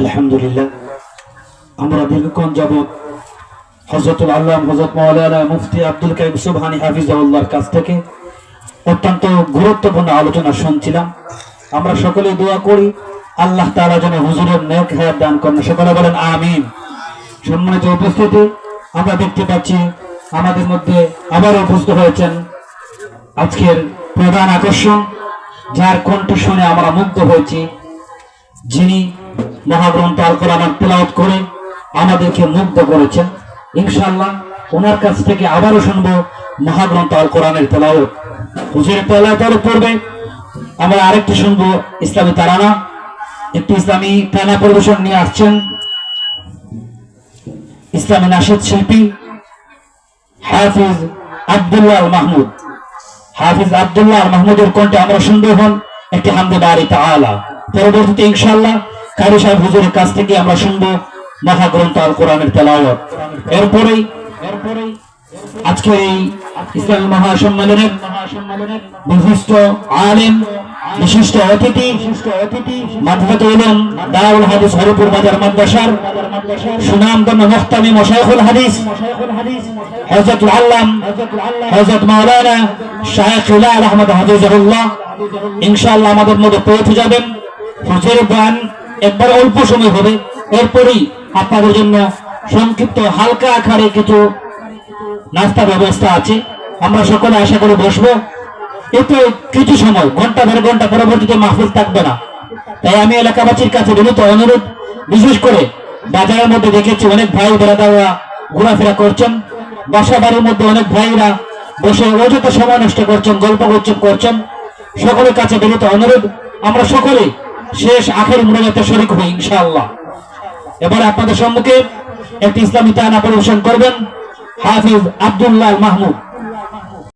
আলহামদুলিল্লাহ। আমরা দীর্ঘক্ষণ যাবৎ হজরতুল আল্লাহ হজরত মৌলানা মুফতি আব্দুল কাইম সুবহানি হাফিজাউল্লাহর কাছ থেকে অত্যন্ত গুরুত্বপূর্ণ আলোচনা শুনছিলাম। আমরা সকলে দোয়া করি, আল্লাহ তাআলা যেন হুজুরের নেক হায়াত দান করেন। সকলে বলেন, আমিন। সম্মানিত উপস্থিতি, আমরা দেখতে পাচ্ছি আমাদের মধ্যে আবারও উপস্থিত হয়েছেন আজকের প্রধান আকর্ষণ, যার কণ্ঠ শুনে আমরা মুগ্ধ হয়েছি, যিনি মহাগ্রন্থ আল কোরআন তেলাওয়াত করে আমাদেরকে মুগ্ধ করেছেন। ইনশাআল্লাহ ওনার কাছ থেকে আবারও শুনব মহাগ্রন্থ আল কোরআনের তেলাওয়াত হুজুরের তেলাওয়াতের পূর্বে আমরা আরেকটি শুনব ইসলামী তারানা। একটি ইসলামী টানা পরিবেশন নিয়ে আসছেন ইসলামী নাশিদ শিল্পী হাফিজ আব্দুল্লাহ আল মাহমুদ হাফিজ আব্দুল্লাহ আল মাহমুদের কণ্ঠে আমরা শুনব হন একটি হামদে বাড়ি তাআলা। পরবর্তীতে ইনশাআল্লাহ কারি সাহেব হুজুরের কাছ থেকে আমরা শুনব মহাগ্রন্থ আল কোরআনের তেলাওয়াত। এরপরেই এরপরেই আজকে এই ইসলামী মহাসম্মেলনের বিশিষ্ট আলেম, বিশিষ্ট অতিথি অতিথি মাদ্রাসাত উলুম দারুল হাদিস হরিপুর বাজার মাদ্রাসার সুনামধন্য মুহতামি মশাইখুল হাদিস, হযরত আল্লাম, হযরত মাওলানা শায়েখ উলাল আহমদ হাফিজাহুল্লাহ। ইনশাআল্লাহ আমাদের মধ্যে পৌঁছে যাবেন। হুজুর গান একবার অল্প সময় হবে। এরপরই আপনাদের জন্য সংক্ষিপ্ত হালকা আকারে কিছু নাস্তা ব্যবস্থা আছে। আমরা সকলে আশা করে বসবো। এতে কিছু সময়, ঘণ্টা দেড় ঘণ্টা পরবর্তীতে মাহফিল থাকবে না। তাই আমি এলাকাবাসীর কাছে বিনীত অনুরোধ, বিশেষ করে বাজারের মধ্যে দেখেছি অনেক ভাই বেড়াদাররা ঘোরাফেরা করছেন। বাসা বাড়ির মধ্যে অনেক ভাইরা বসে অযথা সময় নষ্ট করছেন গল্প গুজব করছেন। সকলের কাছে বিনীত অনুরোধ, আমরা সকলে শেষ আখের মুনাজাতে শরিক হই, ইনশাআল্লাহ। এবার আপনাদের সম্মুখে একটি ইসলামী তানা পরিবেশন করবেন হাফিজ আব্দুল্লাহ মাহমুদ।